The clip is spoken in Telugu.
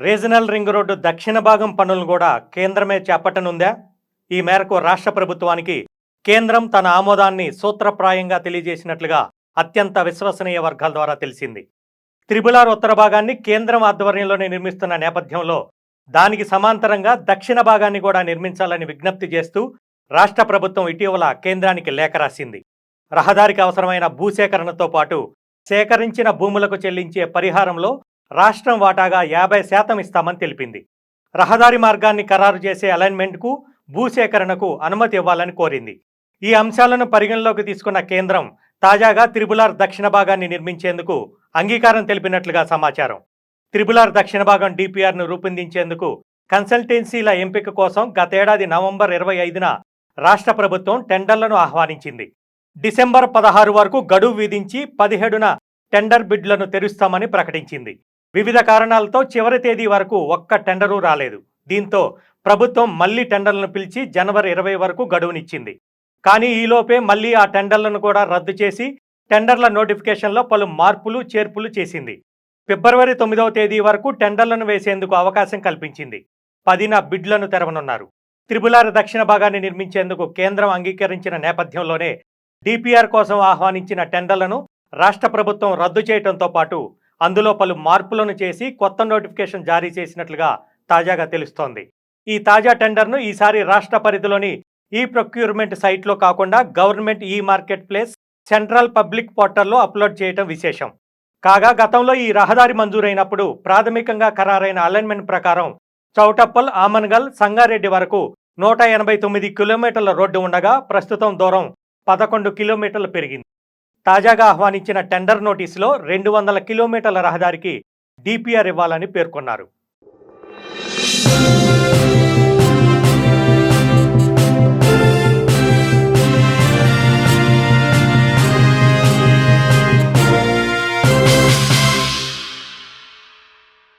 రీజనల్ రింగ్ రోడ్డు దక్షిణ భాగం పనులను కూడా కేంద్రమే చేపట్టనుందా? ఈ మేరకు రాష్ట్ర ప్రభుత్వానికి కేంద్రం తన ఆమోదాన్ని సూత్రప్రాయంగా తెలియజేసినట్లుగా అత్యంత విశ్వసనీయ వర్గాల ద్వారా తెలిసింది. త్రిబులార్ ఉత్తర భాగాన్ని కేంద్రం ఆధ్వర్యంలోనే నిర్మిస్తున్న నేపథ్యంలో దానికి సమాంతరంగా దక్షిణ భాగాన్ని కూడా నిర్మించాలని విజ్ఞప్తి చేస్తూ రాష్ట్ర ప్రభుత్వం ఇటీవల కేంద్రానికి లేఖ రాసింది. రహదారికి అవసరమైన భూసేకరణతో పాటు సేకరించిన భూములకు చెల్లించే పరిహారంలో రాష్ట్రం వాటాగా యాభై శాతం ఇస్తామని తెలిపింది. రహదారి మార్గాన్ని ఖరారు చేసే అలైన్మెంట్కు భూసేకరణకు అనుమతి ఇవ్వాలని కోరింది. ఈ అంశాలను పరిగణలోకి తీసుకున్న కేంద్రం తాజాగా త్రిబులార్ దక్షిణ భాగాన్ని నిర్మించేందుకు అంగీకారం తెలిపినట్లుగా సమాచారం. త్రిబులార్ దక్షిణ భాగం డిపిఆర్ను రూపొందించేందుకు కన్సల్టెన్సీల ఎంపిక కోసం గతేడాది నవంబర్ ఇరవై ఐదున రాష్ట్ర ప్రభుత్వం టెండర్లను ఆహ్వానించింది. డిసెంబర్ పదహారు వరకు గడువు విధించి పదిహేడున టెండర్ బిడ్లను తెరుస్తామని ప్రకటించింది. వివిధ కారణాలతో చివరి తేదీ వరకు ఒక్క టెండరు రాలేదు. దీంతో ప్రభుత్వం మళ్ళీ టెండర్లను పిలిచి జనవరి ఇరవై వరకు గడువునిచ్చింది. కానీ ఈలోపే మళ్ళీ ఆ టెండర్లను కూడా రద్దు చేసి టెండర్ల నోటిఫికేషన్లో పలు మార్పులు చేర్పులు చేసింది. ఫిబ్రవరి తొమ్మిదవ తేదీ వరకు టెండర్లను వేసేందుకు అవకాశం కల్పించింది. పదిన బిడ్లను తెరవనున్నారు. త్రిపులార దక్షిణ భాగాన్ని నిర్మించేందుకు కేంద్రం అంగీకరించిన నేపథ్యంలోనే డిపిఆర్ కోసం ఆహ్వానించిన టెండర్లను రాష్ట్ర ప్రభుత్వం రద్దు చేయడంతో పాటు అందులో పలు మార్పులను చేసి కొత్త నోటిఫికేషన్ జారీ చేసినట్లుగా తాజాగా తెలుస్తోంది. ఈ తాజా టెండర్ను ఈసారి రాష్ట్ర పరిధిలోని ఈ ప్రొక్యూర్మెంట్ సైట్లో కాకుండా గవర్నమెంట్ ఈ మార్కెట్ ప్లేస్ సెంట్రల్ పబ్లిక్ పోర్టల్లో అప్లోడ్ చేయడం విశేషం. కాగా గతంలో ఈ రహదారి మంజూరైనప్పుడు ప్రాథమికంగా ఖరారైన అలైన్మెంట్ ప్రకారం చౌటప్పల్ ఆమన్గల్ సంగారెడ్డి వరకు నూట ఎనభై తొమ్మిది కిలోమీటర్ల రోడ్డు ఉండగా ప్రస్తుతం దూరం పదకొండు కిలోమీటర్లు పెరిగింది. తాజాగా ఆహ్వానించిన టెండర్ నోటీసులో రెండు వందల కిలోమీటర్ల రహదారికి డిపిఆర్ ఇవ్వాలని పేర్కొన్నారు.